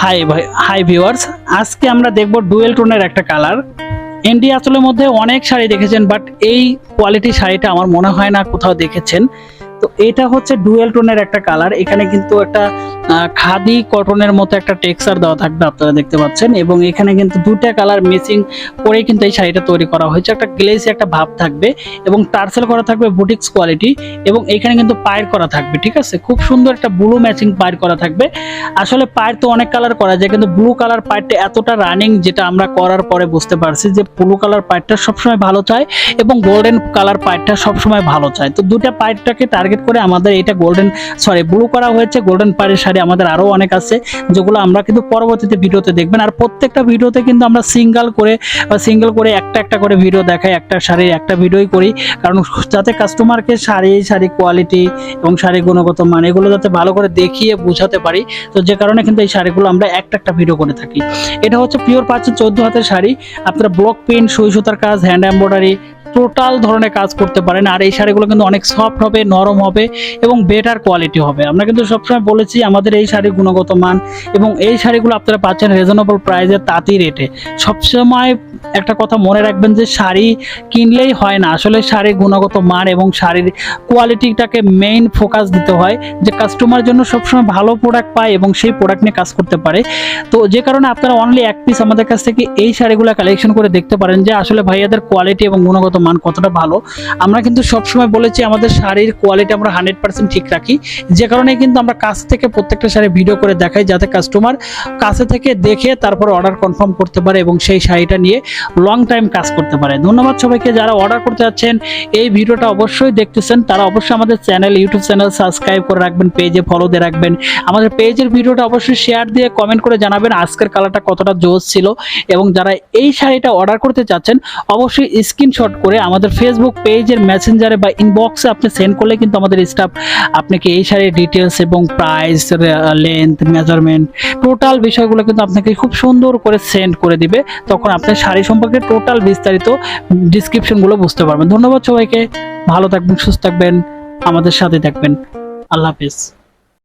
High hi viewers আজকে আমরা দেখব ডুয়েল টোনের একটা কালার। এনডি আঁচলের মধ্যে অনেক শাড়ি দেখেছেন বাট এই কোয়ালিটি শাড়িটা আমার মনে হয় না কোথাও দেখেছেন। তো এটা হচ্ছে ডুয়েল টোনের একটা কালার। এখানে কিন্তু একটা খাদি কটনের মতো একটা টেক্সচার দেওয়া থাকবে আপনারা দেখতে পাচ্ছেন। এবং এখানে কিন্তু দুটা কালার মিসিং করে কিন্তু এই শাড়িটা তৈরি করা হয়েছে। একটা গ্লেসি, একটা ভাব থাকবে এবং টার্সেল করা থাকবে বুটিক্স কোয়ালিটি এবং এখানে কিন্তু পায়ের করা থাকবে, ঠিক আছে? খুব সুন্দর একটা ব্লু ম্যাচিং পায়ের করা থাকবে। আসলে পায়ের তো অনেক কালার করা যায়, কিন্তু ব্লু কালার পায়েরটা এতটা রানিং যেটা আমরা করার পরে বুঝতে পারছি যে ব্লু কালার পায়েরটা সবসময় ভালো চায় এবং গোল্ডেন কালার পায়েরটা সবসময় ভালো চায়। তো দুটা পায়েরটাকে টার্গেট করে আমাদের এটা গোল্ডেন সরি ব্লু করা হয়েছে গোল্ডেন পায়ের শাড়ি আমাদের আরও অনেক আছে, যেগুলো আমরা কিন্তু পরবর্তীতে ভিডিওতে দেখবেন। আর প্রত্যেকটা ভিডিওতে কিন্তু আমরা সিঙ্গেল করে সিঙ্গেল করে একটা একটা করে ভিডিও দেখাই, একটা শাড়ির একটা ভিডিওই করি। কারণ যাতে কাস্টমারকে শাড়ি শাড়ি কোয়ালিটি এবং শাড়ি গুণগত মান এগুলো যাতে ভালো করে দেখিয়ে বোঝাতে পারি, তো যে কারণে কিন্তু এই শাড়িগুলো আমরা একটা একটা ভিডিও করে থাকি। এটা হচ্ছে পিওর পাঁচের চোদ্দ হাতের শাড়ি। আপনারা ব্লক প্রিন্ট সুই সুতার কাজ হ্যান্ড এম্ব্রয়ডারি টোটাল ধরনের কাজ করতে পারেন, আর এই শাড়িগুলো কিন্তু অনেক সফট হবে, নরম হবে এবং বেটার কোয়ালিটি হবে। আমরা কিন্তু সবসময় বলেছি আমাদের এই শাড়ির গুণগত মান এবং এই শাড়িগুলো আপনারা পাচ্ছেন রিজনেবল প্রাইসে তাঁতি রেটে সবসময় একটা কথা মনে রাখবেন যে শাড়ি কিনলেই হয় না। আসলে শাড়ির গুণগত মান এবং শাড়ির কোয়ালিটিটাকে মেইন ফোকাস দিতে হয় যে কাস্টমার জন্য সবসময় ভালো প্রোডাক্ট পায় এবং সেই প্রোডাক্ট নিয়ে কাজ করতে পারে। তো যে কারণে আপনারা অনলি এক পিস আমাদের কাছ থেকে এই শাড়িগুলো কালেকশন করে দেখতে পারেন যে আসলে ভাইয়াদের কোয়ালিটি এবং গুণগত মান কতটা ভালো, আমরা কিন্তু সবসময় বলেছি আমাদের শাড়ির কোয়ালিটি আমরা হান্ড্রেড পার্সেন্ট ঠিক রাখি। যে কারণে কিন্তু আমরা কাছ থেকে প্রত্যেকটা শাড়ি ভিডিও করে দেখাই যাতে কাস্টমার কাছে থেকে দেখে তারপর অর্ডার কনফার্ম করতে পারে এবং সেই শাড়িটা নিয়ে লং টাইম কাজ করতে পারে। ধন্যবাদ সবাইকে যারা অর্ডার করতে যাচ্ছেন, এই ভিডিওটা অবশ্যই দেখতেছেন। তারা অবশ্যই আমাদের চ্যানেল ইউটিউব চ্যানেল সাবস্ক্রাইব করে রাখবেন পেজে ফলো দিয়ে রাখবেন। আমাদের পেজের ভিডিওটা অবশ্যই শেয়ার দিয়ে কমেন্ট করে জানাবেন আজকের কালারটা কতটা জোস ছিল এবং যারা এই শাড়িটা অর্ডার করতে চাচ্ছেন, অবশ্যই স্ক্রিনশট করে আমাদের ফেসবুক পেজের মেসেঞ্জারে বা ইনবক্সে আপনি সেন্ড করলে কিন্তু আমাদের স্টাফ আপনাকে এই শাড়ির ডিটেলস এবং প্রাইস লেন্থ মেজারমেন্ট টোটাল বিষয়গুলো কিন্তু আপনাকে খুব সুন্দর করে সেন্ড করে দিবে। তখন আপনার শাড়ি সম্পর্কে টোটাল বিস্তারিত ডিসক্রিপশনগুলো বুঝতে পারবেন। ধন্যবাদ সবাইকে। ভালো থাকবেন, সুস্থ থাকবেন, আমাদের সাথে থাকবেন। আল্লাহ হাফিজ।